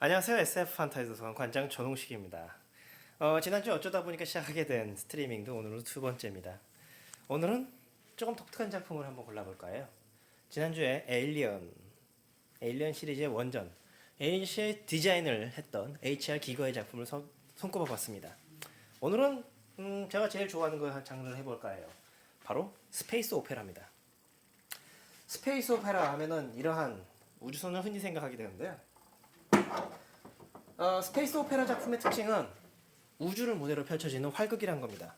안녕하세요. SF 판타지 도서관 관장 전홍식입니다. 어, 지난주 어쩌다 보니까 시작하게 된 스트리밍도 오늘로 두 번째입니다. 오늘은 조금 독특한 작품을 한번 골라볼까요? 지난주에 에일리언, 에일리언 시리즈의 원전, 에일리언 디자인을 했던 HR 기거의 작품을 손, 손꼽아 봤습니다. 오늘은 음, 제가 제일 좋아하는 그 장르를 해볼까 해요. 바로 스페이스 오페라입니다. 스페이스 오페라 하면은 이러한 우주선을 흔히 생각하게 되는데요. 어, 스페이스 오페라 작품의 특징은 우주를 무대로 펼쳐지는 활극이란 겁니다.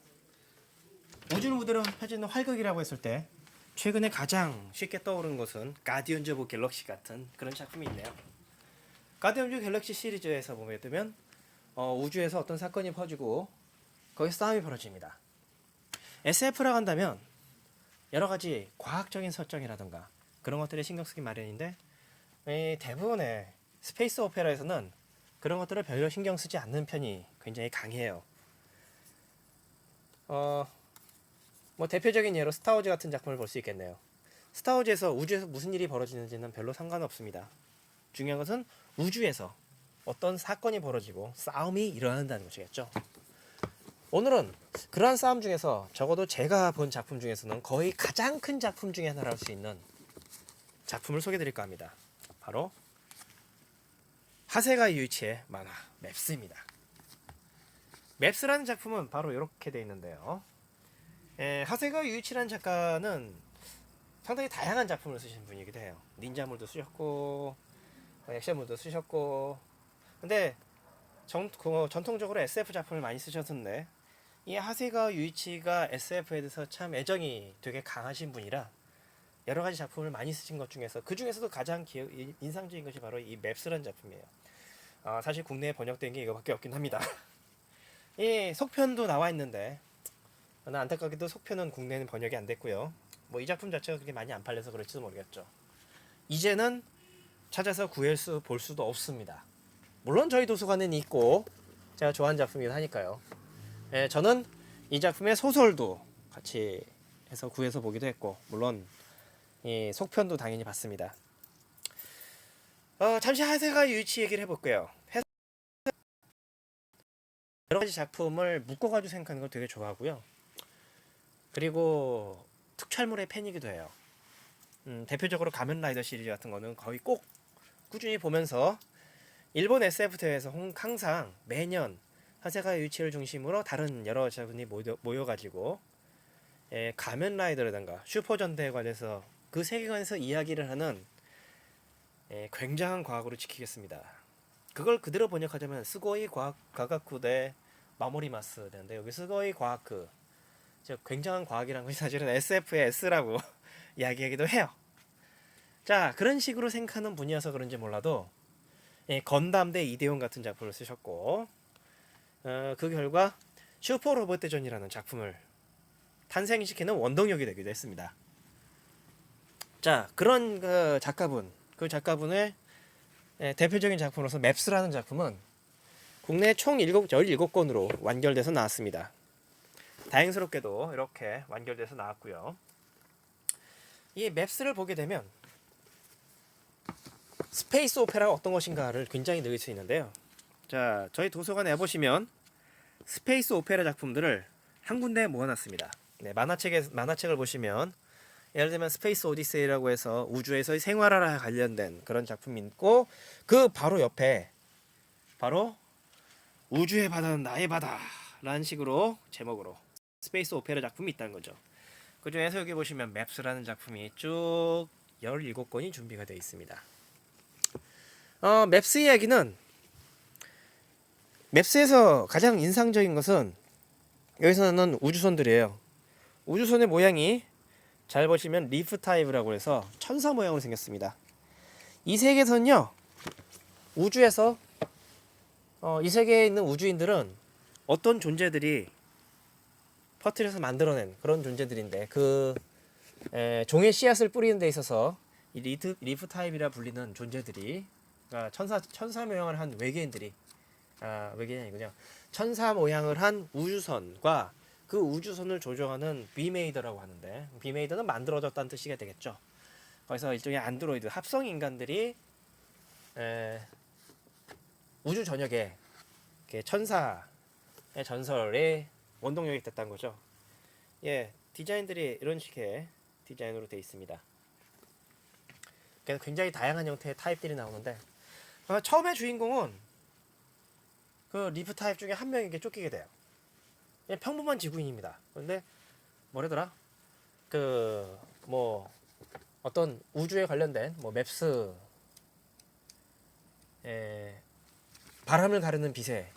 우주를 무대로 펼쳐지는 활극이라고 했을 때 최근에 가장 쉽게 떠오르는 것은 가디언즈 오브 갤럭시 같은 그런 작품이 있네요. 가디언즈 갤럭시 시리즈에서 보게 되면 어, 우주에서 어떤 사건이 퍼지고 거기서 싸움이 벌어집니다. SF라고 한다면 여러 가지 과학적인 설정이라든가 그런 것들에 신경 쓰기 마련인데 이 대부분의 스페이스 오페라에서는 그런 것들을 별로 신경 쓰지 않는 편이 굉장히 강해요. 어, 뭐 대표적인 예로 스타워즈 같은 작품을 볼 수 있겠네요. 스타워즈에서 우주에서 무슨 일이 벌어지는지는 별로 상관없습니다. 중요한 것은 우주에서 어떤 사건이 벌어지고 싸움이 일어난다는 것이겠죠. 오늘은 그러한 싸움 중에서 적어도 제가 본 작품 중에서는 거의 가장 큰 작품 중에 하나라 할수 있는 작품을 소개드릴까 합니다. 바로 하세가 유이치의 만화 맵스입니다. 맵스라는 작품은 바로 이렇게 되어 있는데요. 에, 하세가 유이치라는 작가는 상당히 다양한 작품을 쓰신 분이기도 해요. 닌자물도 쓰셨고 어, 액션물도 쓰셨고 근데 정, 그, 전통적으로 SF 작품을 많이 쓰셨는데 이 하세가 유이치가 SF에 대해서 참 애정이 되게 강하신 분이라 여러 가지 작품을 많이 쓰신 것 중에서 그 중에서도 가장 기억, 이- 인상적인 것이 바로 이 맵스라는 작품이에요. 아, 사실 국내에 번역된 게 이거밖에 없긴 합니다. 이 속편도 나와 있는데 저는 안타깝게도 속편은 국내는 번역이 안 됐고요. 뭐 이 작품 자체가 그렇게 많이 안 팔려서 그럴지도 모르겠죠. 이제는 찾아서 구할 수 볼 수도 없습니다. 물론 저희 도서관에는 있고 제가 좋아하는 작품이긴 하니까요. 예, 저는 이 작품의 소설도 같이 해서 구해서 보기도 했고 물론 이 속편도 당연히 봤습니다. 어, 잠시 하세가 유이치 얘기를 해볼게요. 해- 여러 가지 작품을 묶어가지고 생각하는 걸 되게 좋아하고요. 그리고 특촬물의 팬이기도 해요. 음, 대표적으로 가면라이더 시리즈 같은 거는 거의 꼭 꾸준히 보면서 일본 SF 대회에서 홍- 항상 매년 하세가 유이치를 중심으로 다른 여러 작품이 모여, 모여 가지고 예, 가면라이더라든가 슈퍼전대에 관해서 그 세계관에서 이야기를 하는 예, 굉장한 과학으로 지키겠습니다. 그걸 그대로 번역하자면 스고이 과학 가가쿠 대 마모리마스 되는데 여기 스고이 과학크 즉 굉장한 과학이라는 것이 사실은 SF의 S라고 이야기하기도 해요. 자 그런 식으로 생각하는 분이어서 그런지 몰라도 예, 건담 대 이대용 같은 작품을 쓰셨고 어, 그 결과 슈퍼 로봇 대전이라는 작품을 탄생시키는 원동력이 되기도 했습니다. 자 그런 그 작가분 그 작가분의 예, 대표적인 작품으로서 맵스라는 작품은 국내 총 7, 17권으로 완결돼서 나왔습니다. 다행스럽게도 이렇게 완결돼서 나왔고요. 이 맵스를 보게 되면 스페이스 오페라가 어떤 것인가를 굉장히 느낄 수 있는데요. 자, 저희 도서관에 보시면 스페이스 오페라 작품들을 한 군데에 모아놨습니다. 네, 만화책에 만화책을 보시면 예를 들면 스페이스 오디세이라고 해서 우주에서의 생활화와 관련된 그런 작품이 있고 그 바로 옆에 바로 우주의 바다는 나의 바다라는 식으로 제목으로 스페이스 오페라 작품이 있다는 거죠. 그 중에서 여기 보시면 맵스라는 작품이 쭉 17권이 준비가 되어 있습니다. 어, 맵스 이야기는 맵스에서 가장 인상적인 것은 여기서는 우주선들이에요. 우주선의 모양이 잘 보시면 리프 타입이라고 해서 천사 모양으로 생겼습니다. 이 세계에서는요 우주에서 어, 이 세계에 있는 우주인들은 어떤 존재들이 퍼뜨려서 만들어낸 그런 존재들인데 그 에, 종의 씨앗을 뿌리는 데 있어서 이 리프, 리프 타입이라 불리는 존재들이 그러니까 천사 천사 모양을 한 외계인들이 아 외계인이 아니군요 천사 모양을 한 우주선과 그 우주선을 조종하는 비메이더라고 하는데 비메이더는 만들어졌다는 뜻이 되겠죠. 거기서 일종의 안드로이드 합성 인간들이 에, 우주 전역에 천사의 전설의 원동력이 됐다는 거죠. 예, 디자인들이 이런 식의 디자인으로 되어 있습니다. 그래서 굉장히 다양한 형태의 타입들이 나오는데 어, 처음에 주인공은 그 리프 타입 중에 한 명에게 쫓기게 돼요. 그냥 평범한 지구인입니다. 근데 뭐래더라? 그 뭐 어떤 우주에 관련된 뭐 맵스 에 바람을 가르는 빛에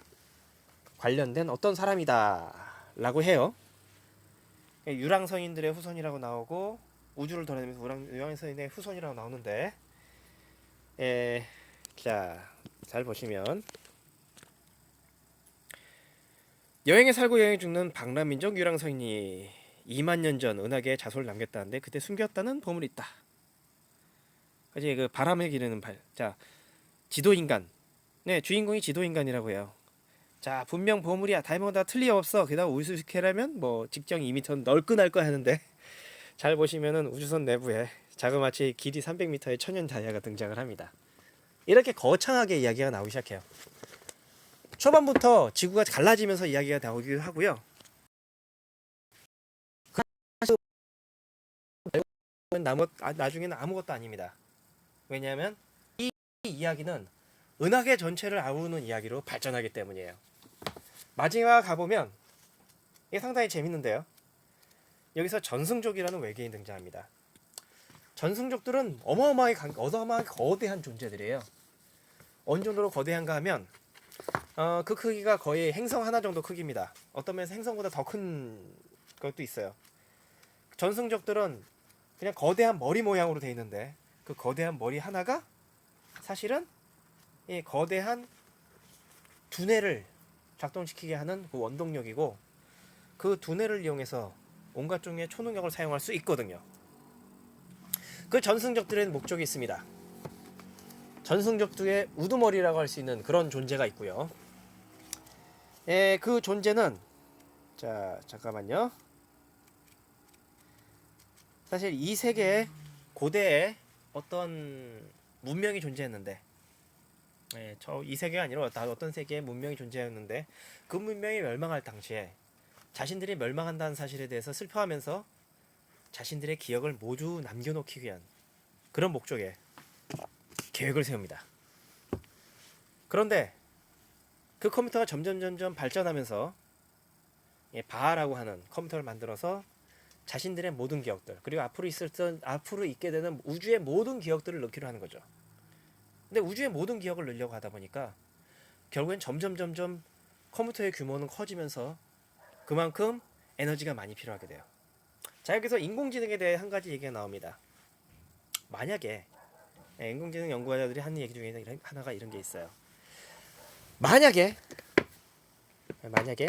관련된 어떤 사람이다라고 해요. 유랑선인들의 후손이라고 나오고 우주를 돌아다니면서 유랑선인의 후손이라고 나오는데 에, 자, 잘 보시면 여행에 살고 여행에 죽는 방람민족 유랑선인이 2만 년 전 은하계에 자소를 남겼다는데 그때 숨겼다는 보물이 있다. 그지 그 바람을 기르는 발. 자, 지도인간. 네, 주인공이 지도인간이라고 해요. 자, 분명 보물이야. 다이아몬드 틀림없어. 게다가 우수스케라면 뭐 직경 2m 넓고 하는데 잘 보시면은 우주선 내부에 자그마치 길이 300m의 천연 다이아가 등장을 합니다. 이렇게 거창하게 이야기가 나오기 시작해요. 초반부터 지구가 갈라지면서 이야기가 나오기도 하고요. 나무, 아, 나중에는 아무것도 아닙니다. 왜냐하면 이 이야기는 은하계 전체를 아우르는 이야기로 발전하기 때문이에요. 마지막 가보면 이게 상당히 재밌는데요. 여기서 전승족이라는 외계인 등장합니다. 전승족들은 어마어마하게 강- 어마어마하게 거대한 존재들이에요. 어느 정도로 거대한가 하면 어, 그 크기가 거의 행성 하나 정도 크기입니다. 어떤 면에서 행성보다 더 큰 것도 있어요. 전승족들은 그냥 거대한 머리 모양으로 돼 있는데 그 거대한 머리 하나가 사실은 이 거대한 두뇌를 작동시키게 하는 그 원동력이고 그 두뇌를 이용해서 온갖 종류의 초능력을 사용할 수 있거든요. 그 전승족들의 목적이 있습니다. 전승족들의 우두머리라고 할 수 있는 그런 존재가 있고요. 예, 그 존재는 자 잠깐만요. 사실 이 세계에 고대에 어떤 문명이 존재했는데, 예, 저 이 세계가 아니라 다 어떤 세계에 문명이 존재했는데 그 문명이 멸망할 당시에 자신들이 멸망한다는 사실에 대해서 슬퍼하면서 자신들의 기억을 모두 남겨놓기 위한 그런 목적에 계획을 세웁니다. 그런데 그 컴퓨터가 점점 점점 발전하면서 예, 바하라고 하는 컴퓨터를 만들어서 자신들의 모든 기억들 그리고 앞으로 있을 때 앞으로 있게 되는 우주의 모든 기억들을 넣기로 하는 거죠. 근데 우주의 모든 기억을 넣으려고 하다 보니까 결국엔 점점 점점 컴퓨터의 규모는 커지면서 그만큼 에너지가 많이 필요하게 돼요. 자 여기서 인공지능에 대해 한 가지 얘기가 나옵니다. 만약에 예, 인공지능 연구자들이 하는 얘기 중에 하나가 이런 게 있어요. 만약에 만약에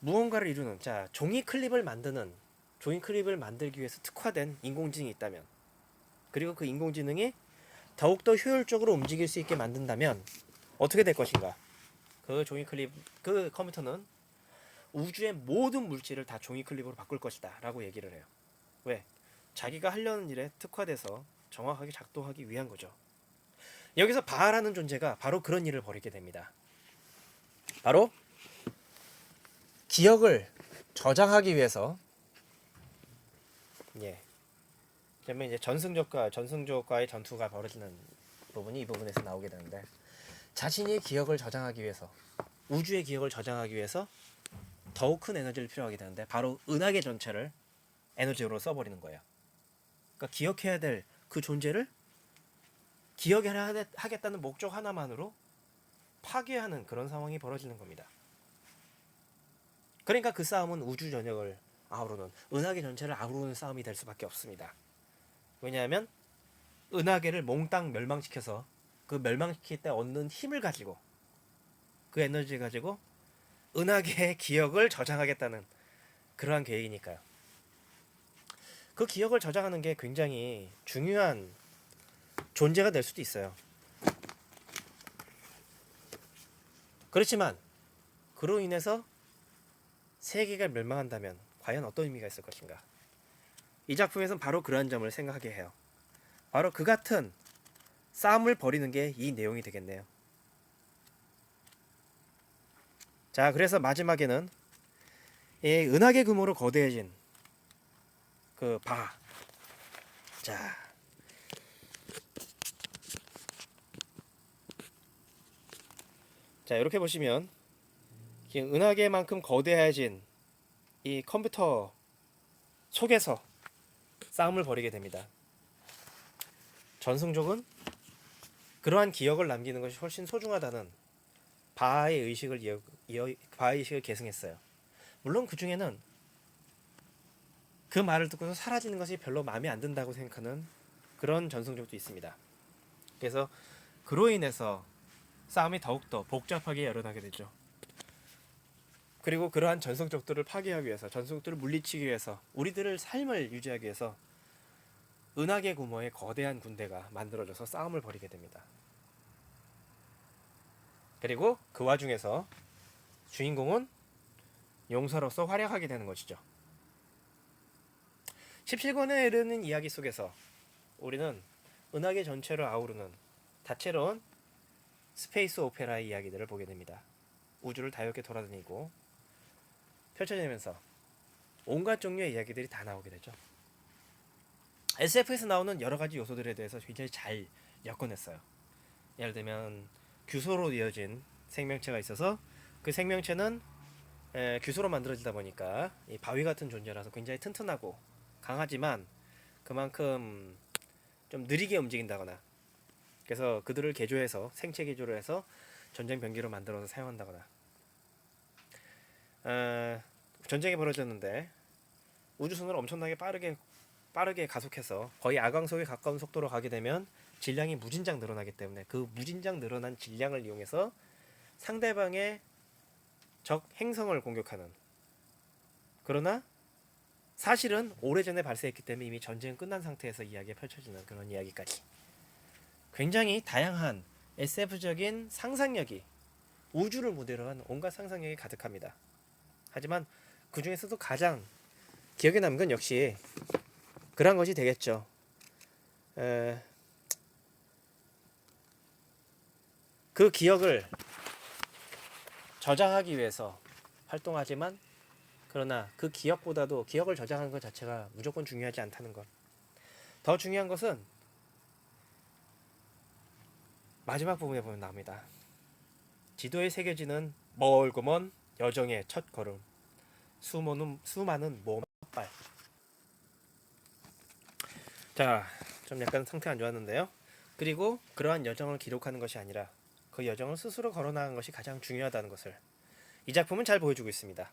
무언가를 이루는 자 종이 클립을 만드는 종이 클립을 만들기 위해서 특화된 인공지능이 있다면 그리고 그 인공지능이 더욱더 효율적으로 움직일 수 있게 만든다면 어떻게 될 것인가? 그 종이 클립 그 컴퓨터는 우주의 모든 물질을 다 종이 클립으로 바꿀 것이다 라고 얘기를 해요. 왜? 자기가 하려는 일에 특화돼서 정확하게 작동하기 위한 거죠. 여기서 바라는 존재가 바로 그런 일을 벌이게 됩니다. 바로 기억을 저장하기 위해서 예. 그러면 이제 전승족과 전승족과의 전투가 벌어지는 부분이 이 부분에서 나오게 되는데 자신의 기억을 저장하기 위해서 우주의 기억을 저장하기 위해서 더욱 큰 에너지를 필요하게 되는데 바로 은하계 전체를 에너지로 써버리는 거예요. 그러니까 기억해야 될 그 존재를 기억해야 하겠다는 목적 하나만으로 파괴하는 그런 상황이 벌어지는 겁니다. 그러니까 그 싸움은 우주 전역을 아우르는 은하계 전체를 아우르는 싸움이 될 수밖에 없습니다. 왜냐하면 은하계를 몽땅 멸망시켜서 그 멸망시킬 때 얻는 힘을 가지고 그 에너지 가지고 은하계의 기억을 저장하겠다는 그러한 계획이니까요. 그 기억을 저장하는 게 굉장히 중요한 존재가 될 수도 있어요. 그렇지만 그로 인해서 세계가 멸망한다면 과연 어떤 의미가 있을 것인가? 이 작품에서는 바로 그러한 점을 생각하게 해요. 바로 그 같은 싸움을 벌이는 게 이 내용이 되겠네요. 자, 그래서 마지막에는 이 은하계 규모로 거대해진 그 바. 자. 자, 이렇게 보시면 이 은하계만큼 거대해진 이 컴퓨터 속에서 싸움을 벌이게 됩니다. 전승족은 그러한 기억을 남기는 것이 훨씬 소중하다는 바하의 의식을 이어, 이어, 바하의 의식을 계승했어요. 물론 그 중에는 그 말을 듣고서 사라지는 것이 별로 마음에 안 든다고 생각하는 그런 전승족도 있습니다. 그래서 그로 인해서 싸움이 더욱더 복잡하게 일어나게 되죠. 그리고 그러한 전성적들을 파괴하기 위해서 전성적들을 물리치기 위해서 우리들을 삶을 유지하기 위해서 은하계 규모의 거대한 군대가 만들어져서 싸움을 벌이게 됩니다. 그리고 그 와중에서 주인공은 용사로서 활약하게 되는 것이죠. 17권에 이르는 이야기 속에서 우리는 은하계 전체를 아우르는 다채로운 스페이스 오페라의 이야기들을 보게 됩니다. 우주를 다이렇게 돌아다니고 펼쳐지면서 온갖 종류의 이야기들이 다 나오게 되죠. SF에서 나오는 여러 가지 요소들에 대해서 굉장히 잘 엮어냈어요. 예를 들면 규소로 이어진 생명체가 있어서 그 생명체는 에, 규소로 만들어지다 보니까 이 바위 같은 존재라서 굉장히 튼튼하고 강하지만 그만큼 좀 느리게 움직인다거나 그래서 그들을 개조해서 생체 개조를 해서 전쟁 병기로 만들어서 사용한다거나. 어, 전쟁이 벌어졌는데 우주선을 엄청나게 빠르게 빠르게 가속해서 거의 아광속에 가까운 속도로 가게 되면 질량이 무진장 늘어나기 때문에 그 무진장 늘어난 질량을 이용해서 상대방의 적 행성을 공격하는. 그러나 사실은 오래전에 발생했기 때문에 이미 전쟁은 끝난 상태에서 이야기가 펼쳐지는 그런 이야기까지 굉장히 다양한 SF적인 상상력이 우주를 무대로 한 온갖 상상력이 가득합니다. 하지만 그 중에서도 가장 기억에 남는 건 역시 그런 것이 되겠죠. 에, 그 기억을 저장하기 위해서 활동하지만 그러나 그 기억보다도 기억을 저장하는 것 자체가 무조건 중요하지 않다는 것. 더 중요한 것은 마지막 부분에 보면 나옵니다. 지도에 새겨지는 멀고 먼 여정의 첫 걸음. 수많은 수많은 몸발. 자, 좀 약간 상태 안 좋았는데요. 그리고 그러한 여정을 기록하는 것이 아니라 그 여정을 스스로 걸어나가는 것이 가장 중요하다는 것을 이 작품은 잘 보여주고 있습니다.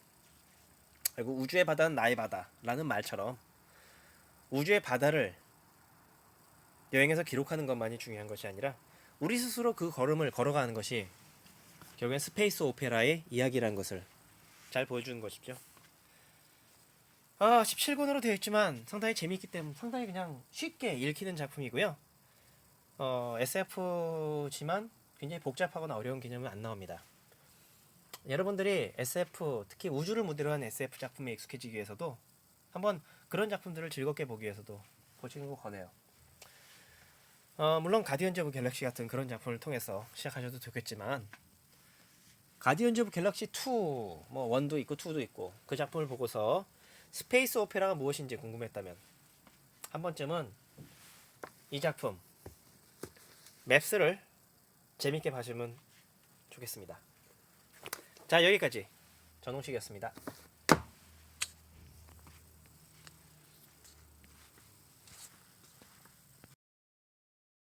그리고 우주의 바다는 나의 바다라는 말처럼 우주의 바다를 여행해서 기록하는 것만이 중요한 것이 아니라 우리 스스로 그 걸음을 걸어가는 것이 결국엔 스페이스 오페라의 이야기라는 것을 잘 보여주는 것이죠. 아, 17권으로 되어 있지만 상당히 재미있기 때문에 상당히 그냥 쉽게 읽히는 작품이고요. 어, SF지만 굉장히 복잡하거나 어려운 개념은 안 나옵니다. 여러분들이 SF, 특히 우주를 무대로 한 SF 작품에 익숙해지기 위해서도 한번 그런 작품들을 즐겁게 보기 위해서도 보시는 거 권해요. 어, 물론 가디언즈 오브 갤럭시 같은 그런 작품을 통해서 시작하셔도 좋겠지만 가디언즈 오브 갤럭시 2, 뭐 1도 있고 2도 있고 그 작품을 보고서 스페이스 오페라가 무엇인지 궁금했다면 한 번쯤은 이 작품 맵스를 재밌게 봐주면 좋겠습니다. 자 여기까지 전홍식이었습니다.